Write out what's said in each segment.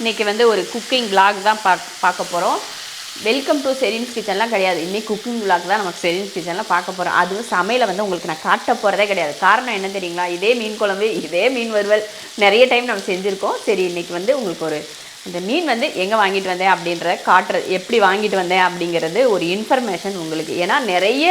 இன்றைக்கி வந்து ஒரு குக்கிங் விளாக் தான் பா பார்க்க போகிறோம் வெல்கம் டு செரின்ஸ் கிச்சன்லாம் கிடையாது. இன்றைக்கி குக்கிங் விளாக் தான் நமக்கு செரின்ஸ் கிச்சனில் பார்க்க போகிறோம் அதுவும் சமையலை வந்து உங்களுக்கு நான் காட்ட போகிறதே கிடையாது. காரணம் என்ன தெரியுங்களா? இதே மீன் குழம்பு இதே மீன் வறுவல். நிறைய டைம் நம்ம செஞ்சுருக்கோம். சரி இன்றைக்கி வந்து உங்களுக்கு ஒரு இந்த மீன் வந்து எங்கே வாங்கிட்டு வந்தேன் அப்படின்றத காட்டுறது எப்படி வாங்கிட்டு வந்தேன் அப்படிங்கிறது ஒரு இன்ஃபர்மேஷன் உங்களுக்கு. ஏன்னா நிறைய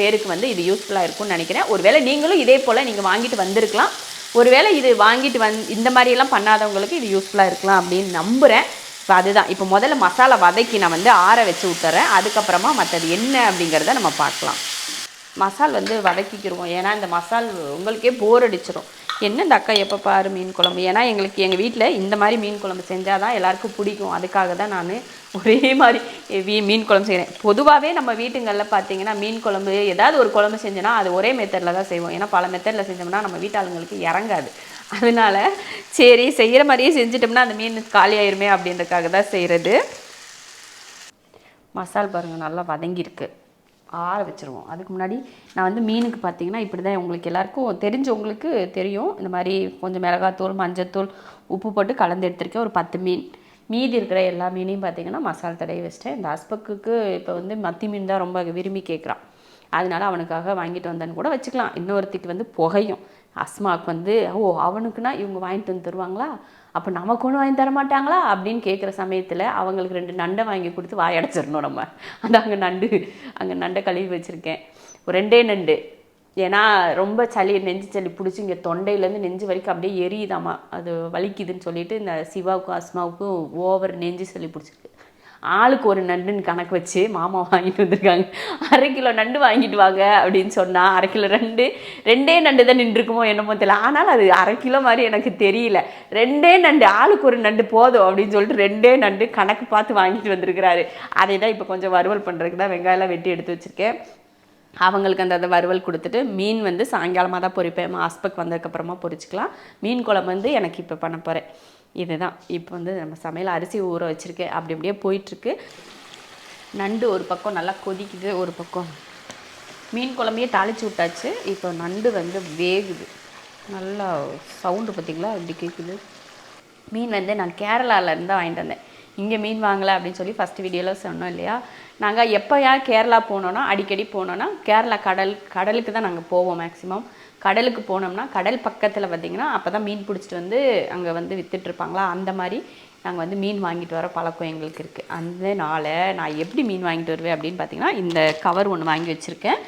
பேருக்கு வந்து இது யூஸ்ஃபுல்லாக இருக்கும்னு நினைக்கிறேன். ஒருவேளை நீங்களும் இதே போல் நீங்கள் வாங்கிட்டு வந்திருக்கலாம். ஒருவேளை இது வாங்கிட்டு வந் இந்த மாதிரியெல்லாம் பண்ணாதவங்களுக்கு இது யூஸ்ஃபுல்லாக இருக்கலாம் அப்படின்னு நம்புகிறேன் ஸோ அதுதான். இப்போ முதல்ல மசாலா வதக்கி நான் வந்து ஆற வச்சு விட்டுறேன் அதுக்கப்புறமா மற்றது என்ன அப்படிங்கிறத நம்ம பார்க்கலாம். மசால் வந்து வதக்கிக்கிடுவோம் ஏன்னா இந்த மசால் உங்களுக்கே போர் அடிச்சிடும் என்ன இந்த அக்கா எப்போ பாரு மீன் குழம்பு? ஏன்னா எங்களுக்கு எங்கள் வீட்டில் இந்த மாதிரி மீன் குழம்பு செஞ்சால் தான் எல்லாருக்கும் பிடிக்கும். அதுக்காக தான் நான் ஒரே மாதிரி வீ மீன் குழம்பு செய்கிறேன் பொதுவாகவே நம்ம வீட்டுங்களில் பார்த்தீங்கன்னா மீன் குழம்பு ஏதாவது ஒரு குழம்பு செஞ்சோன்னா அது ஒரே மெத்தடில் தான் செய்வோம். ஏன்னா பல மெத்தடில் செஞ்சோம்னா நம்ம வீட்டாளுங்களுக்கு இறங்காது. அதனால சரி செய்கிற மாதிரியே செஞ்சிட்டோம்னா அந்த மீன் காலியாயிருமே அப்படின்றதுக்காக தான் செய்கிறது மசால் பாருங்கள் நல்லா வதங்கியிருக்கு. ஆற வச்சுருவோம். அதுக்கு முன்னாடி நான் வந்து மீனுக்கு பார்த்தீங்கன்னா இப்படி தான் உங்களுக்கு எல்லாருக்கும் தெரிஞ்சவங்களுக்கு தெரியும். இந்த மாதிரி கொஞ்சம் மிளகாத்தூள் மஞ்சத்தூள் உப்பு போட்டு கலந்து எடுத்திருக்கேன். ஒரு பத்து மீன். மீதி இருக்கிற எல்லா மீனையும் பார்த்தீங்கன்னா மசால் தடவி வச்சிட்டேன். இந்த அஸ்பக்குக்கு இப்போ வந்து மத்தி மீன் தான் ரொம்ப விரும்பி கேட்குறான் அதனால அவனுக்காக வாங்கிட்டு வந்தேன்னு கூட வச்சுக்கலாம். இன்னொருத்திக்கு வந்து புகையும். அஸ்மாவுக்கு வந்து ஓ அவனுக்குன்னா இவங்க வாங்கிட்டு வந்து தருவாங்களா? அப்போ நமக்கு ஒன்றும் வாங்கி தர மாட்டாங்களா அப்படின்னு கேட்குற சமயத்தில் அவங்களுக்கு ரெண்டு நண்டை வாங்கி கொடுத்து வாயடைச்சிடணும் நம்ம. அந்த அங்கே நண்டு அங்கே நண்டை கழுவி வச்சுருக்கேன். ரெண்டே நண்டு. ஏன்னா ரொம்ப சளி நெஞ்சு சளி பிடிச்சி இங்கே தொண்டையிலேருந்து நெஞ்சு வரைக்கும் அப்படியே எரியுதாம்மா அது வலிக்குதுன்னு சொல்லிட்டு இந்த சிவாவுக்கும் அஸ்மாவுக்கும் ஓவர் நெஞ்சு சளி பிடிச்சிருக்கு. ஆளுக்கு ஒரு நண்டுன்னு கணக்கு வச்சு மாமா வாங்கிட்டு வந்திருக்காங்க. அரை கிலோ நண்டு வாங்கிட்டு வாங்க அப்படின்னு சொன்னால் அரை கிலோ ரெண்டு ரெண்டே நண்டு தான் நின்றுருக்குமோ என்னமோ தெரியல. ஆனால் அது அரை கிலோ மாதிரி எனக்கு தெரியல. ரெண்டே நண்டு ஆளுக்கு ஒரு நண்டு போதும் அப்படின்னு சொல்லிட்டு ரெண்டே நண்டு கணக்கு பார்த்து வாங்கிட்டு வந்திருக்கிறாரு. அதை தான் இப்போ கொஞ்சம் வறுவல் பண்ணுறதுக்கு தான் வெங்காயம்லாம் வெட்டி எடுத்து வச்சுருக்கேன். அவங்களுக்கு அந்த அந்த வறுவல் கொடுத்துட்டு மீன் வந்து சாயங்காலமாக தான் பொரிப்பேன் ஆஸ்பக் வந்ததுக்கப்புறமா பொறிச்சிக்கலாம். மீன் குழம்பு வந்து எனக்கு இப்போ பண்ண போகிறேன் இதுதான். இப்போ வந்து நம்ம சமையல் அரிசி ஊற வச்சுருக்கேன் அப்படி அப்படியே போயிட்டுருக்கு. நண்டு ஒரு பக்கம் நல்லா கொதிக்குது ஒரு பக்கம். மீன் குழம்பையே தாளிச்சு விட்டாச்சு. இப்போ நண்டு வந்து வேகுது. நல்லா சவுண்டு பார்த்திங்களா? இப்படி கேட்குது மீன் வந்து நான் கேரளாவிலேருந்து தான் வாங்கிட்டு வந்தேன். இங்கே மீன் வாங்கலை அப்படின்னு சொல்லி ஃபஸ்ட் வீடியோவில் சொன்னோம் இல்லையா? நாங்கள் எப்போயா கேரளா போனோன்னா அடிக்கடி போனோன்னா கேரளா கடல் கடலுக்கு தான் நாங்கள் போவோம் மேக்ஸிமம் கடலுக்கு போனோம்னா கடல் பக்கத்தில் பார்த்திங்கன்னா அப்போ தான் மீன் பிடிச்சிட்டு வந்து அங்கே வந்து விற்றுட்ருப்பாங்களா அந்த மாதிரி நாங்கள் வந்து மீன் வாங்கிட்டு வர பழக்கம் எங்களுக்கு இருக்குது அதனால் நான் எப்படி மீன் வாங்கிட்டு வருவேன் அப்படின்னு பார்த்தீங்கன்னா இந்த கவர் ஒன்று வாங்கி வச்சுருக்கேன்.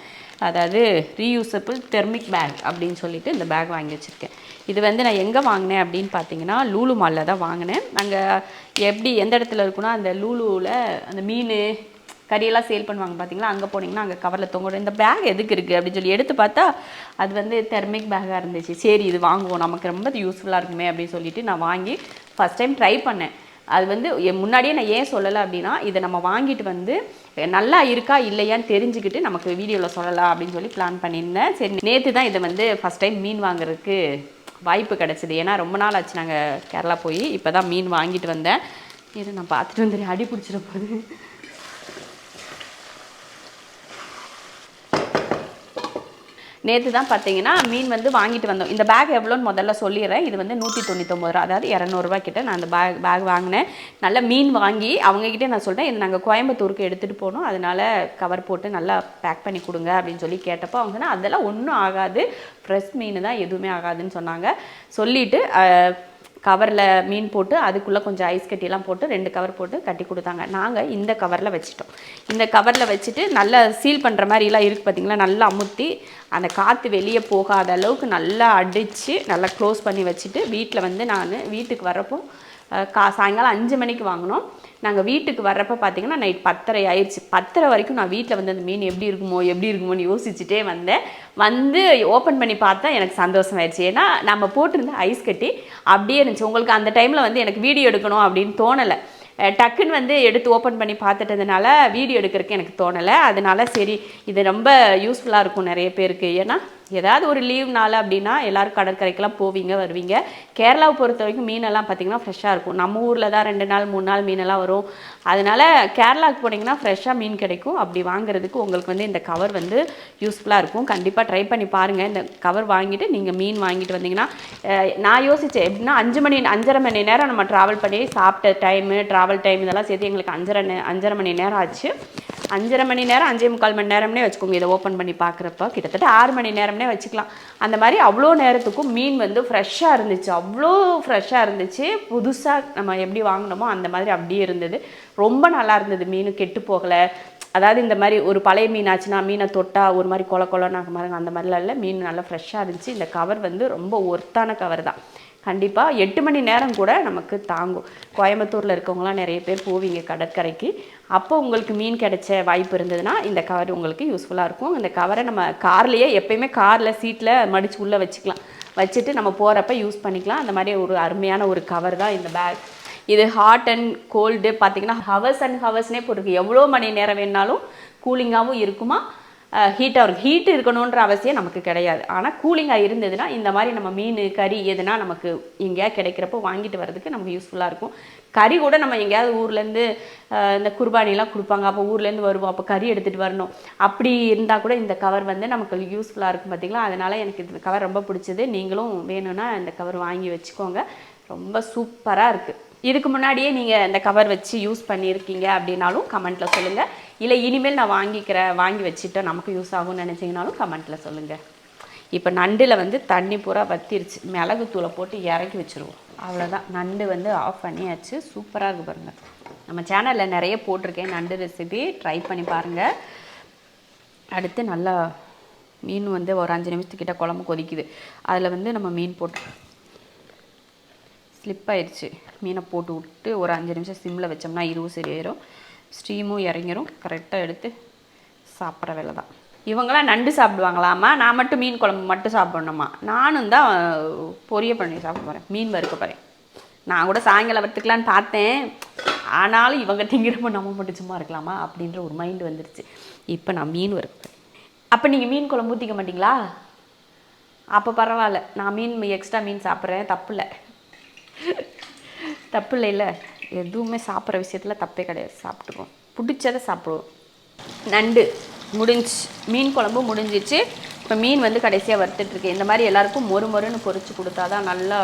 அதாவது ரீயூசபிள் தெர்மிக் பேக் அப்படின்னு சொல்லிட்டு இந்த பேக் வாங்கி வச்சுருக்கேன். இது வந்து நான் எங்கே வாங்கினேன் அப்படின்னு பார்த்தீங்கன்னா லூலு மாலில் தான் வாங்கினேன். நாங்கள் எப்படி எந்த இடத்துல இருக்குன்னா அந்த லூலுவில் அந்த மீன் கறியெல்லாம் சேல் பண்ணுவாங்க பார்த்தீங்களா அங்கே போனீங்கன்னா அங்கே கவரில் தொங்க இந்த பேக் எதுக்கு இருக்குது அப்படின்னு சொல்லி எடுத்து பார்த்தா அது வந்து தெர்மிக் பேக்காக இருந்துச்சு. சரி இது வாங்குவோம். நமக்கு ரொம்ப யூஸ்ஃபுல்லாக இருக்குமே அப்படின்னு சொல்லிட்டு நான் வாங்கி ஃபஸ்ட் டைம் ட்ரை பண்ணேன். அது வந்து முன்னாடியே நான் ஏன் சொல்லலை அப்படின்னா இதை நம்ம வாங்கிட்டு வந்து நல்லா இருக்கா இல்லையான்னு தெரிஞ்சுக்கிட்டு நமக்கு வீடியோவில் சொல்லலாம் அப்படின்னு சொல்லி பிளான் பண்ணியிருந்தேன். சரி நேற்று தான் இதை வந்து ஃபஸ்ட் டைம் மீன் வாங்குறதுக்கு வாய்ப்பு கிடச்சிது. ஏன்னா ரொம்ப நாள் ஆச்சு நாங்கள் கேரளா போய் இப்போ தான் மீன் வாங்கிட்டு வந்தேன். இது நான் பார்த்துட்டு வந்துடுறேன். அடி பிடிச்சிட போகுது. நேற்று தான் பார்த்தீங்கன்னா மீன் வந்து வாங்கிட்டு வந்தோம். இந்த பேக் எவ்வளோன்னு முதல்ல சொல்லிடுறேன். இது வந்து நூற்றி தொண்ணூத்தொம்பது ரூபா. அதாவது இரநூறுவா கிட்ட நான் அந்த பேக் பேக் வாங்கினேன். நல்ல மீன் வாங்கி அவங்கக்கிட்ட நான் சொல்லிட்டேன் இது நாங்கள் கோயம்புத்தூருக்கு எடுத்துகிட்டு போனோம். அதனால கவர் போட்டு நல்லா பேக் பண்ணி கொடுங்க அப்படின்னு சொல்லி கேட்டப்போ அவங்க சொன்னால் அதெல்லாம் ஒன்றும் ஆகாது. ஃப்ரெஷ் மீன் தான் எதுவுமே ஆகாதுன்னு சொன்னாங்க. சொல்லிவிட்டு கவரில் மீன் போட்டு அதுக்குள்ளே கொஞ்சம் ஐஸ் கட்டிலாம் போட்டு ரெண்டு கவர் போட்டு கட்டி கொடுத்தாங்க. நாங்கள் இந்த கவரில் வச்சுட்டோம். இந்த கவரில் வச்சுட்டு நல்லா சீல் பண்ணுற மாதிரிலாம் இருக்குது பார்த்திங்களா நல்லா அமுத்தி அந்த காற்று வெளியே போகாத அளவுக்கு நல்லா அடித்து நல்லா க்ளோஸ் பண்ணி வச்சுட்டு வீட்டில் வந்து நான் வீட்டுக்கு வரப்போ கா சாயங்காலம் அஞ்சு மணிக்கு வாங்கினோம். நாங்கள் வீட்டுக்கு வர்றப்ப பார்த்தீங்கன்னா நைட் பத்தரை ஆயிடுச்சு. பத்தரை வரைக்கும் நான் வீட்டில் வந்து அந்த மீன் எப்படி இருக்குமோ எப்படி இருக்குமோன்னு யோசிச்சுட்டே வந்தேன். வந்து ஓப்பன் பண்ணி பார்த்தா எனக்கு சந்தோஷம் ஆயிடுச்சு ஏன்னா நம்ம போட்டிருந்த ஐஸ் கட்டி அப்படியே இருந்துச்சு. உங்களுக்கு அந்த டைமில் வந்து எனக்கு வீடியோ எடுக்கணும் அப்படின்னு தோணலை. டக்குன்னு வந்து எடுத்து ஓப்பன் பண்ணி பார்த்துட்டதுனால வீடியோ எடுக்கிறதுக்கு எனக்கு தோணலை. அதனால சரி இது ரொம்ப யூஸ்ஃபுல்லாக இருக்கும் நிறைய பேருக்கு. ஏன்னா ஏதாவது ஒரு லீவ் நாள் அப்படின்னா எல்லோரும் கடற்கரைக்கெல்லாம் போவீங்க வருவீங்க. கேரளாவை பொறுத்த வரைக்கும் மீனெல்லாம் பார்த்தீங்கன்னா ஃப்ரெஷ்ஷாக இருக்கும். நம்ம ஊரில் தான் ரெண்டு நாள் மூணு நாள் மீனெல்லாம் வரும். அதனால் கேரளாவுக்கு போனீங்கன்னா ஃப்ரெஷ்ஷாக மீன் கிடைக்கும். அப்படி வாங்குறதுக்கு உங்களுக்கு வந்து இந்த கவர் வந்து யூஸ்ஃபுல்லாக இருக்கும். கண்டிப்பாக ட்ரை பண்ணி பாருங்கள் இந்த கவர் வாங்கிட்டு நீங்கள் மீன் வாங்கிட்டு வந்தீங்கன்னா நான் யோசித்தேன் எப்படின்னா அஞ்சு மணி அஞ்சரை மணி நேரம் நம்ம ட்ராவல் பண்ணி சாப்பிட்ட டைமு ட்ராவல் டைம் இதெல்லாம் சேர்த்து எங்களுக்கு அஞ்சரை அஞ்சரை மணி நேரம் ஆச்சு. அஞ்சரை மணி நேரம் அஞ்சே முக்கால் மணி நேரம்னே வச்சுக்கோங்க. இதை ஓப்பன் பண்ணி பார்க்குறப்ப கிட்டத்தட்ட ஆறு மணி நேரம்னே வச்சுக்கலாம். அந்த மாதிரி அவ்வளோ நேரத்துக்கும் மீன் வந்து ஃப்ரெஷ்ஷாக இருந்துச்சு. அவ்வளோ ஃப்ரெஷ்ஷாக இருந்துச்சு. புதுசாக நம்ம எப்படி வாங்கினோமோ அந்த மாதிரி அப்படியே இருந்தது. ரொம்ப நல்லா இருந்தது. மீன் கெட்டு போகலை. அதாவது இந்த மாதிரி ஒரு பழைய மீன் ஆச்சுன்னா மீனை தொட்டா ஒரு மாதிரி கொல கொலன்னு மாதிரி அந்த மாதிரிலாம் இல்லை. மீன் நல்லா ஃப்ரெஷ்ஷாக இருந்துச்சு. இந்த கவர் வந்து ரொம்ப ஒர்த்தான கவர் தான். கண்டிப்பாக எட்டு மணி நேரம் கூட நமக்கு தாங்கும். கோயம்புத்தூரில் இருக்கவங்களாம் நிறைய பேர் போவீங்க கடற்கரைக்கு. அப்போ உங்களுக்கு மீன் கிடைச்ச வாய்ப்பு இருந்ததுன்னா இந்த கவர் உங்களுக்கு யூஸ்ஃபுல்லாக இருக்கும். இந்த கவரை நம்ம கார்லேயே எப்பயுமே காரில் சீட்டில் மடித்து உள்ளே வச்சுக்கலாம். வச்சுட்டு நம்ம போகிறப்ப யூஸ் பண்ணிக்கலாம். அந்த மாதிரி ஒரு அருமையான ஒரு கவர் தான் இந்த பேக் இது ஹாட் அண்ட் கோல்டு பார்த்தீங்கன்னா ஹவர்ஸ் அண்ட் ஹவர்ஸ்னே போட்டிருக்கு. எவ்வளோ மணி நேரம் வேணாலும் கூலிங்காகவும் இருக்குமா? ஹீட்டாக இருக்கும் ஹீட் இருக்கணுன்ற அவசியம் நமக்கு கிடையாது. ஆனால் கூலிங்காக இருந்ததுன்னா இந்த மாதிரி நம்ம மீன் கறி எதுனா நமக்கு எங்கேயா கிடைக்கிறப்போ வாங்கிட்டு வரதுக்கு நமக்கு யூஸ்ஃபுல்லாக இருக்கும். கறி கூட நம்ம எங்கேயாவது ஊர்லேருந்து இந்த குர்பானிலாம் கொடுப்பாங்க. அப்போ ஊர்லேருந்து வருவோம். அப்போ கறி எடுத்துகிட்டு வரணும். அப்படி இருந்தால் கூட இந்த கவர் வந்து நமக்கு யூஸ்ஃபுல்லாக இருக்கும் பார்த்தீங்களா அதனால் எனக்கு இந்த கவர் ரொம்ப பிடிச்சது. நீங்களும் வேணும்னா இந்த கவர் வாங்கி வச்சுக்கோங்க. ரொம்ப சூப்பராக இருக்குது இதுக்கு முன்னாடியே நீங்கள் இந்த கவர் வச்சு யூஸ் பண்ணியிருக்கீங்க அப்படின்னாலும் கமெண்ட்டில் சொல்லுங்கள் இல்லை இனிமேல் நான் வாங்கிக்கிறேன் வாங்கி வச்சுட்டேன் நமக்கு யூஸ் ஆகும்னு நினச்சிங்கனாலும் கமெண்ட்டில் சொல்லுங்கள் இப்போ நண்டில் வந்து தண்ணி பூரா வத்திருச்சு. மிளகுத்தூளை போட்டு இறக்கி வச்சுருவோம். அவ்வளோதான் நண்டு வந்து ஆஃப் பண்ணியாச்சு. சூப்பராக இருக்கு பாருங்கள் நம்ம சேனலில் நிறைய போட்டிருக்கேன். நண்டு ரெசிபி ட்ரை பண்ணி பாருங்கள் அடுத்து நல்லா மீன் வந்து ஒரு அஞ்சு நிமிஷத்துக்கிட்ட குழம்பு கொதிக்குது. அதில் வந்து நம்ம மீன் போட்டு ஸ்லிப் ஆயிடுச்சு மீனை போட்டு விட்டு ஒரு அஞ்சு நிமிஷம் சிம்மில் வச்சோம்னா இதுவும் சரியாயிரும். ஸ்டீமும் இறங்கிரும். கரெக்டாக எடுத்து சாப்பிட்ற வேலை தான். இவங்களாம் நண்டு சாப்பிடுவாங்களாமா நான் மட்டும் மீன் குழம்பு மட்டும் சாப்பிடணுமா? நானும் தான் பொரிய பண்ணி சாப்பிட போகிறேன் மீன் வறுக்க போகிறேன் நான் கூட சாயங்காலம் வறுத்துக்கலான்னு பார்த்தேன். ஆனாலும் இவங்க திங்கிறப்ப நம்ம மட்டும் சும்மா இருக்கலாமா? அப்படின்ற ஒரு மைண்டு வந்துருச்சு. இப்போ நான் மீன் வறுக்க அப்போ நீங்கள் மீன் குழம்பு ஊற்றிக்க மாட்டிங்களா? அப்போ பரவாயில்ல. நான் மீன் எக்ஸ்ட்ரா மீன் சாப்பிட்றேன். தப்பு இல்லை. தப்பு இல்லைல்ல எதுவுமே சாப்பிட்ற விஷயத்தில் தப்பே கிடையாது. சாப்பிட்டுக்குவோம். பிடிச்சதை சாப்பிடுவோம். நண்டு. முடிஞ்சு மீன் குழம்பு முடிஞ்சிச்சு. இப்போ மீன் வந்து கடைசியாக வறுத்துட்ருக்கு இந்த மாதிரி எல்லாருக்கும் மொறு மொறுன்னு பொறிச்சு கொடுத்தா தான் நல்லா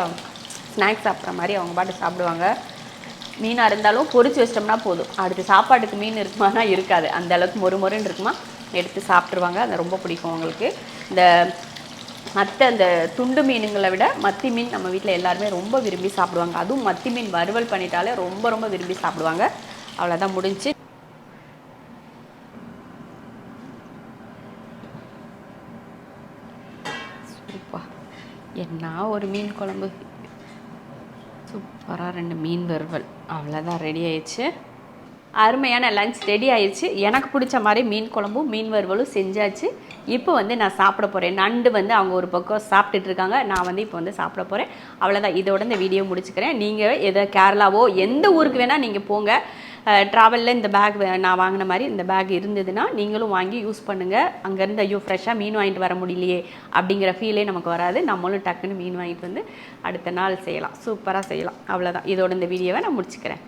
ஸ்நாக்ஸ் சாப்பிட்ற மாதிரி அவங்க பாட்டு சாப்பிடுவாங்க. மீனாக இருந்தாலும் பொறிச்சு வச்சிட்டோம்னா போதும். அடுத்து சாப்பாட்டுக்கு மீன் இருக்குமானா இருக்காது. அந்த அளவுக்கு மொறு மொறுன்னு இருக்குமா? எடுத்து சாப்பிட்ருவாங்க அது ரொம்ப பிடிக்கும் அவங்களுக்கு. இந்த மற்ற அந்த துண்டு மீனுங்களை விட மத்தி மீன் நம்ம வீட்டில் எல்லாருமே ரொம்ப விரும்பி சாப்பிடுவாங்க. அதுவும் மத்தி மீன் வறுவல் பண்ணிட்டாலே ரொம்ப ரொம்ப விரும்பி சாப்பிடுவாங்க. அவ்வளோதான் முடிஞ்சு. சூப்பா. என்ன ஒரு மீன் குழம்பு. சூப்பராக ரெண்டு மீன் வறுவல். அவ்வளோதான் ரெடி ஆயிடுச்சு. அருமையான லஞ்ச் ரெடி ஆயிடுச்சு எனக்கு பிடிச்ச மாதிரி மீன் குழம்பும் மீன் வறுவலும் செஞ்சாச்சு. இப்போ வந்து நான் சாப்பிட போகிறேன் நண்டு வந்து அவங்க ஒரு பக்கம் சாப்பிட்டுட்டு இருக்காங்க. நான் வந்து இப்போ வந்து சாப்பிட போகிறேன் அவ்வளோதான் இதோட இந்த வீடியோ முடிச்சுக்கிறேன். நீங்கள் எதை கேரளாவோ எந்த ஊருக்கு வேணால் நீங்கள் போங்க. ட்ராவலில் இந்த பேக் நான் வாங்கின மாதிரி இந்த பேக் இருந்ததுன்னா நீங்களும் வாங்கி யூஸ் பண்ணுங்கள் அங்கேருந்து ஐயோ ஃப்ரெஷ்ஷாக மீன் வாங்கிட்டு வர முடியலையே அப்படிங்கிற ஃபீலே நமக்கு வராது. நம்மளும் டக்குன்னு மீன் வாங்கிட்டு வந்து அடுத்த நாள் செய்யலாம். சூப்பராக செய்யலாம். அவ்வளோதான் இதோட இந்த வீடியோவை நான் முடிச்சுக்கிறேன்.